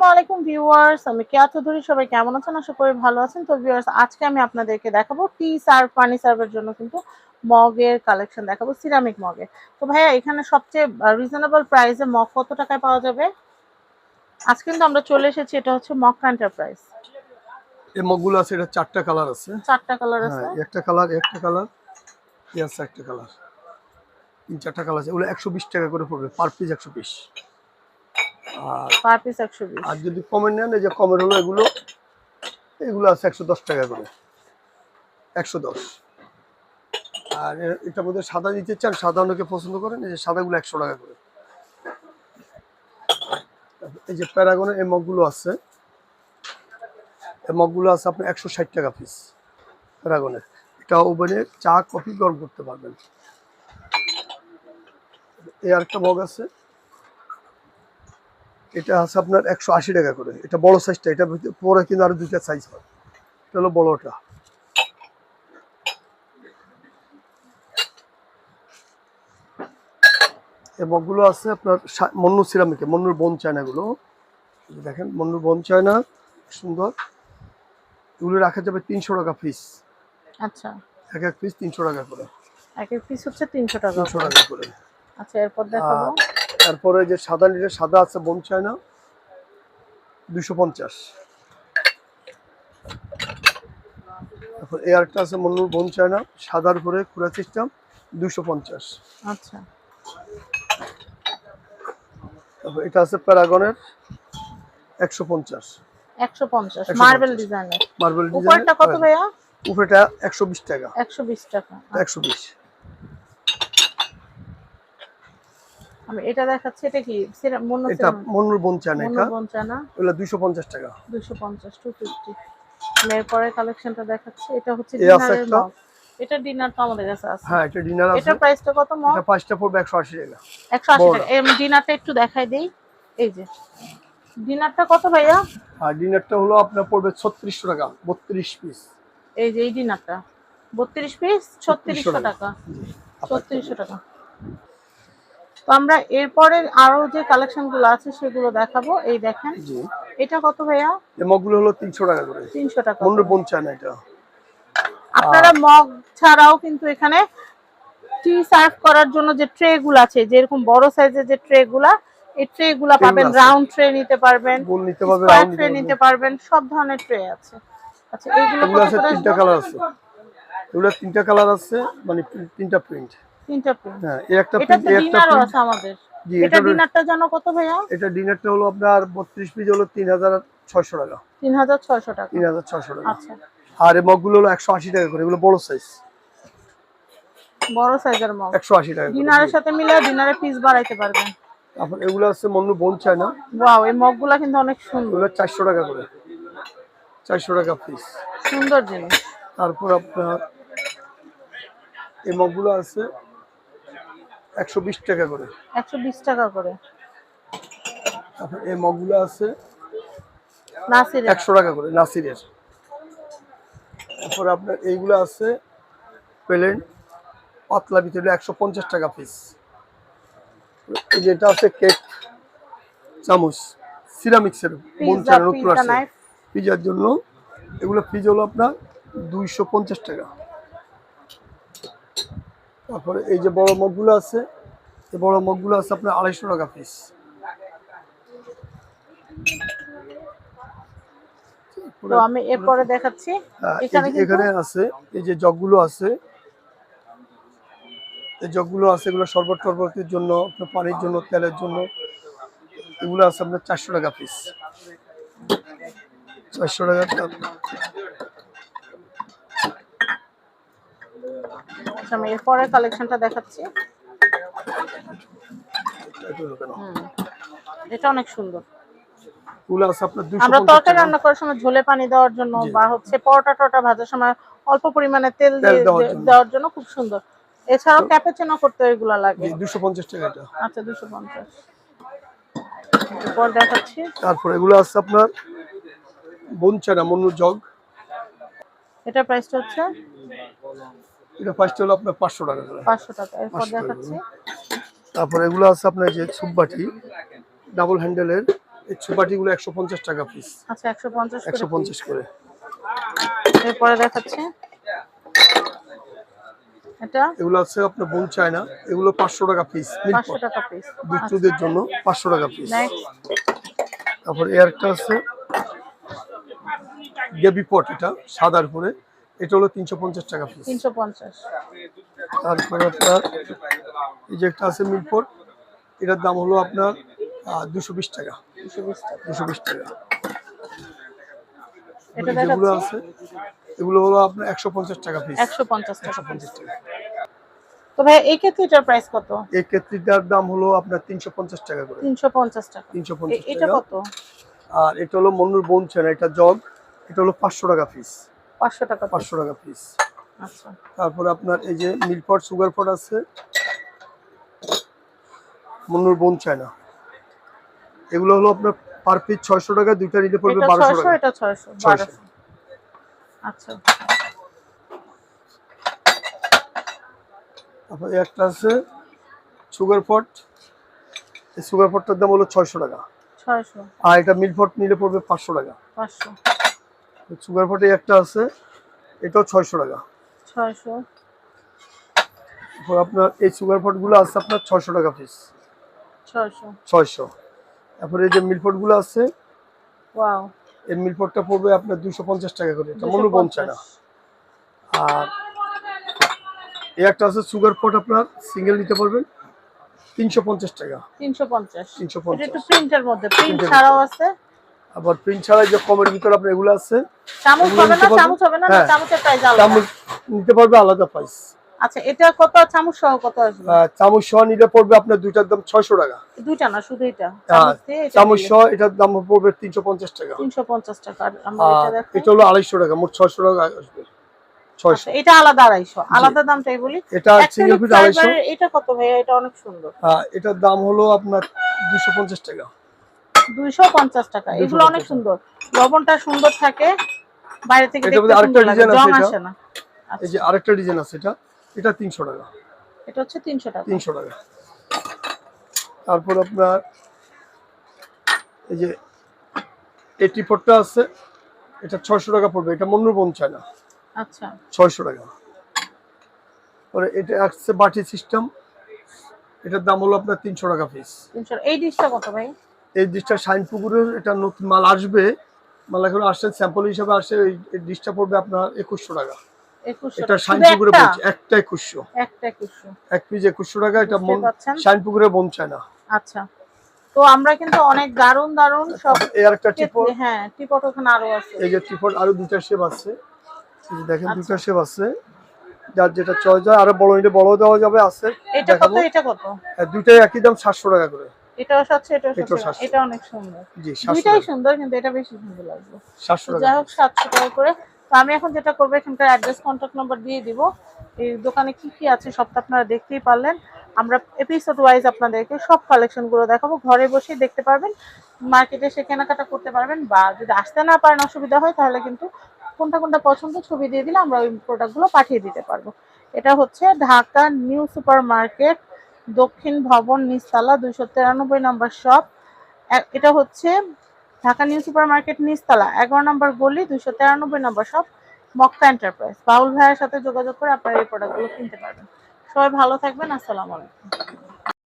আসসালামু আলাইকুম ভিউয়ার্স আমি কেয়া চৌধুরী সবাই কেমন আছেন? আশা করি ভালো আছেন। তো ভিউয়ার্স আজকে আমি আপনাদেরকে দেখাবো টি সার্ভ পানি সার্ভের জন্য কিন্তু মগের কালেকশন দেখাবো সিরামিক মগের। তো ভাইয়া এখানে সবচেয়ে রিজনেবল প্রাইসে মগ কত টাকায় পাওয়া যাবে? আজকে কিন্তু আমরা চলে এসেছি এটা হচ্ছে মগ এন্টারপ্রাইজ এই মগগুলো আছে এটা চারটা কালার আছে। চারটা কালার আছে? হ্যাঁ একটা কালার একটা কালার আছে একটা কালার তিন চারটা কালার আছে ওগুলো একশো বিশ টাকা করে পড়বে পার পিস একশো বিশ। পার পিস একশো বিশ। আর যদি কমের নেন এই যে কমের হলো এগুলো এগুলো আছে একশো দশ টাকা করে। একশো দশ। আর এ- এটার মধ্যে সাদা নিতে চান সাদা অনেকে পছন্দ করেন এই যে সাদাগুলো একশো টাকা করে। এই যে প্যারাগনের এই মগগুলো আছে এই মগগুলো আছে আপনার একশো ষাট টাকা পিস প্যারাগনের। এটা ওভেনে চা কফি গরম করতে পারবেন। এই আরেকটা মগ আছে এটা আছে আপনার একশো আশি টাকা করে। এটা বড় সাইজটা এটা পরে কিন্তু আরও দুইটা সাইজ হয় এটা হলো বড়টা। মগগুলো আছে আপনার মন্নুর মন্নু সিরামিকে মন্নুর বন চায়নাগুলো দেখেন মন্নুর বন চায়না সুন্দর। এগুলো রাখা যাবে তিনশো টাকা পিস আচ্ছা। এক এক পিস তিনশো টাকা করে। এক এক পিস হচ্ছে তিনশো টাকা তিনশো টাকা করে। আচ্ছা এরপর দেখাবো। তারপরে যে সাদা নিলে সাদা আছে বন চায়না দুশো পঞ্চাশ। তারপর এই আরেকটা আছে মন্নুর বন চায়না সাদার উপরে খুঁড়া সিস্টেম দুশো পঞ্চাশ। আচ্ছা। তারপর এটা আছে প্যারাগনের একশো পঞ্চাশ। একশো পঞ্চাশ মার্বেল ডিজাইনের। মার্বেল উপরটা কত ভাইয়া? উপরেটা একশো বিশ টাকা। একশো বিশ টাকা। একশো বিশ। আমি এটা দেখাচ্ছি এটা কি? মন্য এটা মন্নুর বন চায়না এটা। বঞ্চানা ওগুলো দুশো পঞ্চাশ টাকা। দুশো পঞ্চাশ টু ফিফটি এরপরে কালেকশনটা দেখাচ্ছি এটা হচ্ছে ডিনারের মগ এটা ডিনার তো আমাদের কাছে আছে। হ্যাঁ এটা ডিনার আছে। এটার প্রাইসটা কত মগ? এটা পাঁচটা পড়বে একশো আশি টাকা। একশো আশি বড়। টাকা। এম ডিনারটা একটু দেখাই দেই। এই যে। ডিনারটা কত ভাইয়া? আর ডিনারটা হলো আপনার পড়বে ছত্রিশশো টাকা বত্রিশ পিস এই যে এই ডিনারটা বত্রিশ পিস ছত্রিশশো 3600 টাকা। ছত্রিশশো টাকা। তো আমরা এরপরে আরও যে কালেকশনগুলো আছে সেগুলো দেখাবো। এই দেখেন। এটা কত ভাইয়া? মগগুলো হলো তিনশো টাকা করে। তিনশো টাকা মন্নুর বন এটা। আপনারা মগ ছাড়াও কিন্তু এখানে টি সার্ভ করার জন্য যে ট্রে গুলো আছে যেরকম বড় সাইজের যে ট্রে গুলা এই ট্রে গুলা পাবেন রাউন্ড ট্রে নিতে পারবেন স্কোয়ার রাউন্ড ট্রে নিতে পারবেন। সব ধরনের ট্রে আছে। আচ্ছা এইগুলো আছে তিনটা কালার আছে। এগুলো তিনটা কালার আছে মানে তিনটা প্রিন্ট তিনটা প্রিন্ট হ্যাঁ এই একটা প্রিন্ট এই একটা আছে আমাদের। জি এটা ডিনারটা জানো কত ভাইয়া? এটা ডিনারটা হলো আপনার বত্রিশ পিস হলো তিন হাজার ছয়শো টাকা। তিন হাজার ছয়শো টাকা। তিন হাজার ছয়শো টাকা। আচ্ছা। আর এই মগগুলো হলো টাকা করে এগুলো বড় সাইজ বড় সাইজের মগ একশো আশি টাকা ডিনারের সাথে মিলে ডিনারের পিস বাড়াইতে পারবেন। তারপর এগুলো আছে মন্নু বোন চায়না ওয়াও এই মগগুলা কিন্তু অনেক সুন্দর। এগুলো চারশো টাকা করে। চারশো টাকা পিস সুন্দর জিনিস। তারপর আপনার এই মগগুলো আছে একশো বিশ টাকা করে। একশো বিশ টাকা করে। তারপর এই মগগুলো আছে নাসির একশো টাকা করে নাসিরের। তারপর আপনার এইগুলো আছে প্লেন পাতলা ভিতরে একশো পঞ্চাশ টাকা পিস এই যেটা আছে কেক চামচ সিরামিক্সের মন পিজা পিজার জন্য এগুলো পিজ হলো আপনার দুইশো পঞ্চাশ টাকা। তারপরে এই যে বড় মগগুলো আছে এই বড় মগগুলো আছে আপনার আড়াইশো টাকা পিস তো আমি এরপরে দেখাচ্ছি। এখানে আছে এই যে জগগুলো আছে এই জগগুলো আছে এগুলো শরবত টরবতের জন্য আপনার পানির জন্য তেলের জন্য এগুলো আছে আপনার চারশো টাকা পিস চারশো টাকা আচ্ছা, আমি এরপরে কালেকশনটা দেখাচ্ছি। এটা এটা অনেক সুন্দর। আপনার আমরা তরকারি রান্না করার সময় ঝোলে পানি দেওয়ার জন্য বা হচ্ছে পরোটা টরটা ভাজার সময় অল্প পরিমাণে তেল দিয়ে দেওয়ার জন্য। খুব সুন্দর। এছাড়াও ক্যাপেচিনো করতে এগুলো লাগে। দুশো পঞ্চাশ টাকা এটা। আচ্ছা দুশো পঞ্চাশ। এরপর দেখাচ্ছি। তারপর এগুলো আছে আপনার বনচানা মন্নুর জগ। এটার প্রাইসটা হচ্ছে এটা ফার্স্ট হলো আপনার পাঁচশো টাকা করে। পাঁচশো টাকা এরপর দেখাচ্ছি। তারপর এগুলো আছে আপনার যে সুপবাটি ডাবল হ্যান্ডেলের এই একশো পঞ্চাশ টাকা পিস আচ্ছা একশো পঞ্চাশ একশো পঞ্চাশ করে। এরপরে দেখাচ্ছি। এটা? এগুলো আছে আপনার বোন চায়না এগুলো পাঁচশো টাকা পিস পাঁচশো টাকা পিস দুধদের জন্য পাঁচশো টাকা পিস তারপর একটা আছে। গেবি পট এটা সাদার উপরে। এটা হলো তিনশো পঞ্চাশ টাকা পিস তিনশো পঞ্চাশ। তারপরে আপনার এই যে একটা আছে মিলপট এটার দাম হলো আপনার দুশো বিশ টাকা। দুশো বিশ টাকা। যেগুলো আছে এগুলো হলো আপনার একশো পঞ্চাশ টাকা পিস একশো পঞ্চাশ টাকা পঞ্চাশ টাকা। তো ভাই এই প্রাইস কত? এই দাম হলো আপনার তিনশো পঞ্চাশ টাকা করে। তিনশো পঞ্চাশ টাকা। তিনশো এ- পঞ্চাশ এটা কত? আর এটা হলো মন্নুর বোন চেনা এটা জগ এটা হলো পাঁচশো টাকা পিস পাঁচশো টাকা। পাঁচশো টাকা পিস আচ্ছা। তারপরে আপনার এই যে মিল্কপট সুগার পট আছে মন্নুর বোন চায়না। এগুলো হলো আপনার পার পিস ছয়শো টাকা দুইটা নিতে পড়বে বারোশো টাকা। এটা ছয়শো 600 আচ্ছা। তারপর একটা আছে সুগার পট এই সুগার পটটার দাম হলো ছয়শো টাকা। ছয়শো। আর এটা মিল্কপট নিলে পড়বে পাঁচশো টাকা। পাঁচশো। সুগার পটে একটা আছে এটাও ছয়শো টাকা। ছয়শো। আপনার এই সুগার পটগুলো আছে আপনার ছয়শো টাকা পিস ছয়শো। তারপরে এই যে মিল্কপটগুলো আছে এই মিল্কপটটা পড়বে আপনার দুশো পঞ্চাশ টাকা করে এটা মনে পঞ্চায় না আর এই একটা আছে সুগার পট আপনার সিঙ্গেল নিতে পারবেন তিনশো পঞ্চাশ টাকা। তিনশো পঞ্চাশ। তিনশো পঞ্চাশ। প্রিন্টের মধ্যে প্রিন্ট ছাড়াও আছে। আবার প্রিন্ট ছাড়া যে কমের ভিতরে আপনার এগুলো আছে চামচ হবে না চামচ হবে না হ্যাঁ। চামচের প্রাইস আলাদা। চামচ নিতে পারবে আলাদা প্রাইস আচ্ছা এটা কত চামচ সহ কত আসবে? চামচ সহ নিলে পড়বে আপনার দুইটার দাম ছয়শো টাকা। দুইটা না শুধু এটা। হ্যাঁ, চামচ সহ এটার দাম পড়বে তিনশো পঞ্চাশ টাকা। তিনশো পঞ্চাশ টাকা আর আমরা এটা দেখো। এটা হলো আড়াইশো টাকা মোট ছয়শো টাকা আসবে। আচ্ছা, এটা আলাদা আড়াইশো আলাদা দামটাই বলি। এটা সিঙ্গেল পিস এটা কত ভাইয়া? এটা অনেক সুন্দর। আহ, এটার দাম হলো আপনার দুশো পঞ্চাশ টাকা। দুইশো পঞ্চাশ টাকা। এগুলো অনেক সুন্দর। লবণটা সুন্দর থাকে বাইরে থেকে দেখতে আরেকটা design আছে আসে না। এই যে আরেকটা ডিজাইন আছে এটা? এটা তিনশো টাকা। এটা হচ্ছে তিনশো টাকা। তিনশো টাকা। তারপর আপনার এই যে এই টিপটটা আছে এটা ছয়শো টাকা পড়বে। এটা মন্নুর বোন চায় না। আচ্ছা। ছয়শো টাকা। পরে এটা আসছে বাটি সিস্টেম। এটার দাম হলো আপনার তিনশো টাকা পিস তিনশো এই ডিশটা কত ভাই? এই ডিশটা শাইন পুকুরের এটা নতুন মাল আসবে। মাল এখন আসছে স্যাম্পল হিসাবে আসে এই ডিশটা পড়বে আপনার একুশশো টাকা। এটা টাকা। শাইন পুকুরে একটা? একটা একুশশো। একটা এক পিস একুশশো টাকা এটা বুঝতে পারছেন? পুকুরে বোন চায় না। আচ্ছা। তো আমরা কিন্তু অনেক দারুণ দারুণ সব এই আরেকটা টিপট হ্যাঁ টিপট ওখানে আরও আছে। এই যে টিপট আরও দুটা শেপ আছে। এই দেখেন আচ্ছা। দুটা শেপ আছে। যার যেটা চয়েস হয় আরও বড় নিলে বড় দেওয়া যাবে আছে। এটা কত এটা কত? আর দুইটাই একই দাম সাতশো টাকা করে। এটাও সাতশো এটাও এটাও 700 এটা অনেক সুন্দর। জি দুইটাই সুন্দর কিন্তু এটা বেশি সুন্দর লাগবে। টাকা। যাই হোক সাতশো টাকা করে। তো আমি এখন যেটা করব এখানকার অ্যাড্রেস কন্ট্যাক্ট নাম্বার দিয়ে দিব। এই দোকানে কি কি আছে সবটা আপনারা দেখতেই পারলেন। আমরা এপিসোড ওয়াইজ আপনাদেরকে সব কালেকশনগুলো দেখাবো। ঘরে বসেই দেখতে পারবেন। মার্কেটে সে কেনাকাটা করতে পারবেন বা যদি আসতে না পারেন অসুবিধা হয় তাহলে কিন্তু কোনটা কোনটা পছন্দ ছবি দিয়ে দিলে আমরা ওই প্রোডাক্টগুলো পাঠিয়ে দিতে পারব। এটা হচ্ছে ঢাকা নিউ সুপার মার্কেট দক্ষিণ ভবন নিস্তালা দুইশো তিরানব্বই নম্বর শপ। এটা হচ্ছে ঢাকা নিউ সুপার মার্কেট নিস্তালা এগারো নম্বর গলি, দুইশো তিরানব্বই নম্বর শপ, মক্কা এন্টারপ্রাইজ। বাউল ভাইয়ের সাথে যোগাযোগ করে আপনারা এই প্রোডাক্টগুলো কিনতে পারবেন। সবাই ভালো থাকবেন, আসসালামু আলাইকুম।